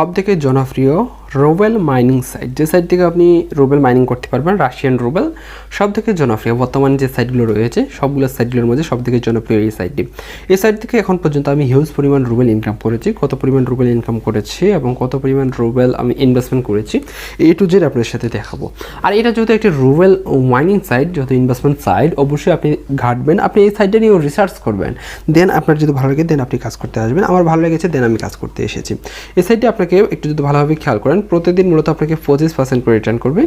সব থেকে জনপ্রিয় রুবেল মাইনিং সাইট। যে সাইট থেকে আপনি রোবেল মাইনিং করতে পারবেন, রাশিয়ান রোবেল সব থেকে জনপ্রিয়। বর্তমানে যে সাইটগুলো রয়েছে, সবগুলো সাইটগুলোর মধ্যে সব থেকে জনপ্রিয় এই সাইটটি। এই সাইট থেকে এখন পর্যন্ত আমি হিউজ পরিমাণ রুবেল ইনকাম করেছি। কত পরিমাণ রুবেল ইনকাম করেছি এবং কত পরিমাণ রুবেল আমি ইনভেস্টমেন্ট করেছি এই টু জেড আপনার সাথে দেখাবো। আর এটা যেহেতু একটি রুবেল মাইনিং সাইট, যেহেতু ইনভেস্টমেন্ট সাইট অবশ্যই আপনি ঘাটবেন। আপনি এই সাইটটা নিয়েও রিসার্চ করবেন। দেন আপনার যদি ভালো লাগে, দেন আপনি কাজ করতে আসবেন। আমার ভালো লেগেছে, দেন আমি কাজ করতে এসেছি। এই সাইটটি আপনাকে একটু যদি ভালোভাবে খেয়াল করেন প্রতিদিন মূলত আপনাকে পঁচিশ পার্সেন্ট করে রিটার্ন করবে।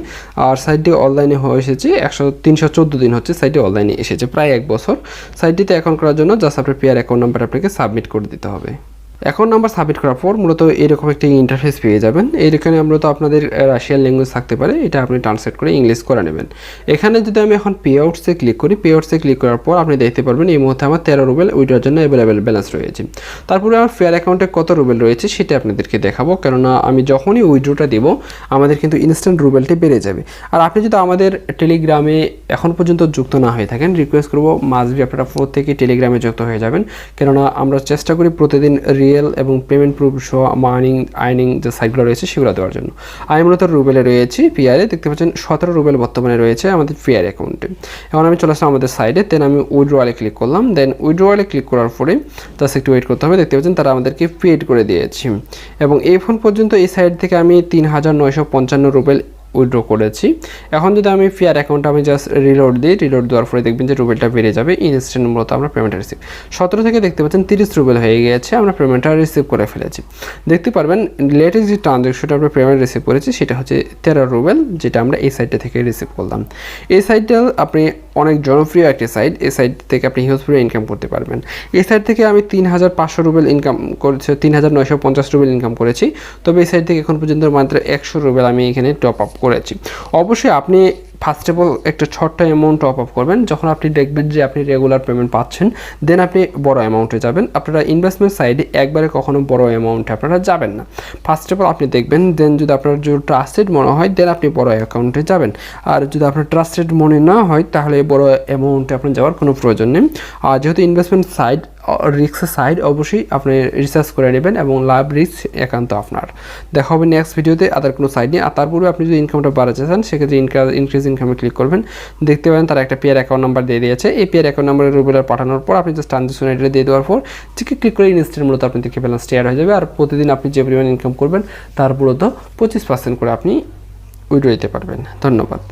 আর সাইটটি অনলাইনে হয়ে এসেছে একশো, তিনশো চোদ্দ দিন হচ্ছে সাইটটি অনলাইনে এসেছে, প্রায় এক বছর। সাইটটিতে অ্যাকাউন্ট করার জন্য জাস্ট আপনার পেয়ার অ্যাকাউন্ট নাম্বার আপনাকে সাবমিট করে দিতে হবে। অ্যাকাউন্ট নাম্বার সাবমিট করার পর মূলত এরকম একটি ইন্টারফেস পেয়ে যাবেন। এখানে মূলত আপনাদের রাশিয়ান ল্যাঙ্গুয়েজ থাকতে পারে। এটা আপনি ট্রান্সলেট করে ইংলিশ করে নেবেন। এখানে যদি আমি এখন পে আউটসে ক্লিক করি পে আউটসে ক্লিক করার পর আপনি দেখতে পারবেন এই মুহূর্তে আমার তেরো রুবেল উইড্রোর জন্য অ্যাভেলেবেল ব্যালেন্স রয়েছে। তারপরে আমার ফেয়ার অ্যাকাউন্টে কত রুবেল রয়েছে সেটা আপনাদেরকে দেখাবো। কেননা আমি যখনই উইড্রোটা দেবো, আমাদের কিন্তু ইনস্ট্যান্ট রুবেলটি বেড়ে যাবে। আর আপনি যদি আমাদের টেলিগ্রামে এখন পর্যন্ত যুক্ত না হয়ে থাকেন রিকোয়েস্ট করব মাসবি আপনারা প্রত্যেকে টেলিগ্রামে যুক্ত হয়ে যাবেন। কেননা আমরা চেষ্টা করি প্রতিদিন রিয়েল এবং পেমেন্ট প্রুফ সহ মার্নিং, আইনিং যে সাইটগুলো রয়েছে সেগুলো দেওয়ার জন্য। আমি মূলত রুবেলে রয়েছি পিআরে দেখতে পাচ্ছেন সতেরো রুবেল বর্তমানে রয়েছে আমাদের পিআর অ্যাকাউন্টে। এখন আমি চলে আসলাম আমাদের সাইডে দেন আমি উইড্রোয়ালে ক্লিক করলাম। দেন উইড্রোয়ালে ক্লিক করার পরে জাস্ট একটু ওয়েট করতে হবে। দেখতে পাচ্ছেন তারা আমাদেরকে পেড করে দিয়েছে। এবং এই ফোন পর্যন্ত এই সাইট থেকে আমি তিন হাজার নয়শো পঞ্চান্ন রুবেল উইড্রো করেছি। এখন যদি আমি ফিয়ার অ্যাকাউন্ট আমি জাস্ট রিলোড দিই রিলোড দেওয়ার পরে দেখবেন যে রুবেলটা বেড়ে যাবে। ইনস্ট্যান্ট মূলত আমরা পেমেন্টটা রিসিভ সতেরো থেকে দেখতে পাচ্ছেন তিরিশ রুবেল হয়ে গিয়েছে আমরা পেমেন্টটা রিসিভ করে ফেলেছি। দেখতে পারবেন লেটেস্ট যে ট্রানজ্যাকশনটা আমরা পেমেন্ট রিসিভ করেছি, সেটা হচ্ছে তেরো রুবেল যেটা আমরা এই সাইটটা থেকে রিসিভ করলাম। এই সাইটটা আপনি অনেক জনপ্রিয় একটি সাইট এই সাইট থেকে আপনি হিউজ ইনকাম করতে পারবেন। এই সাইট থেকে আমি তিন হাজার পাঁচশো রুবেল ইনকাম করেছি, তিন হাজার নয়শো পঞ্চাশ রুবেল ইনকাম করেছি। তবে এই সাইট থেকে এখন পর্যন্ত মাত্র একশো রুবেল আমি এখানে টপ আপ করেছি। অবশ্যই আপনি ফার্স্ট অফ অল একটা ছোট্ট অ্যামাউন্ট টপ আপ করবেন। যখন আপনি দেখবেন যে আপনি রেগুলার পেমেন্ট পাচ্ছেন দেন আপনি বড় অ্যামাউন্টে যাবেন। আপনারা ইনভেস্টমেন্ট সাইডে একবারে কখনো বড় অ্যামাউন্টে আপনারা যাবেন না। ফার্স্ট অফ অল আপনি দেখবেন দেন যদি আপনার যদি ট্রাস্টেড মনে হয় দেন আপনি বড় অ্যাকাউন্টে যাবেন। আর যদি আপনার ট্রাস্টেড মনে না হয়, তাহলে বড় অ্যামাউন্টে আপনার যাওয়ার কোনো প্রয়োজন নেই। আর যেহেতু ইনভেস্টমেন্ট সাইড রিক্সের সাইড অবশ্যই আপনি রিসার্চ করে নেবেন এবং লাভ রিস্ক একান্ত আপনার। দেখা হবে নেক্সট ভিডিওতে আদার কোনো সাইড নিয়ে। আর তারপরে আপনি যদি ইনকামটা বাড়াতে চান, সেক্ষেত্রে ইনক্রিজ ইনকামে ক্লিক করবেন। দেখতে পাবেন তারা একটা পেয়ার অ্যাকাউন্ট নাম্বার দিয়ে দিয়েছে। এই পেয়ার অ্যাকাউন্ট নাম্বারে রুবেলার পাঠানোর পর আপনি জাস্ট ট্রানজেকশন আইডিটা দিয়ে দেওয়ার পর চেকে ক্লিক করে ইনস্ট্যান্ট মূলত আপনি দেখে ব্যালেন্স শেয়ার হয়ে যাবে। আর প্রতিদিন আপনি যে পরিমাণ ইনকাম করবেন, তার মূলত পঁচিশ পার্সেন্ট করে আপনি উইড্রো দিতে পারবেন। ধন্যবাদ।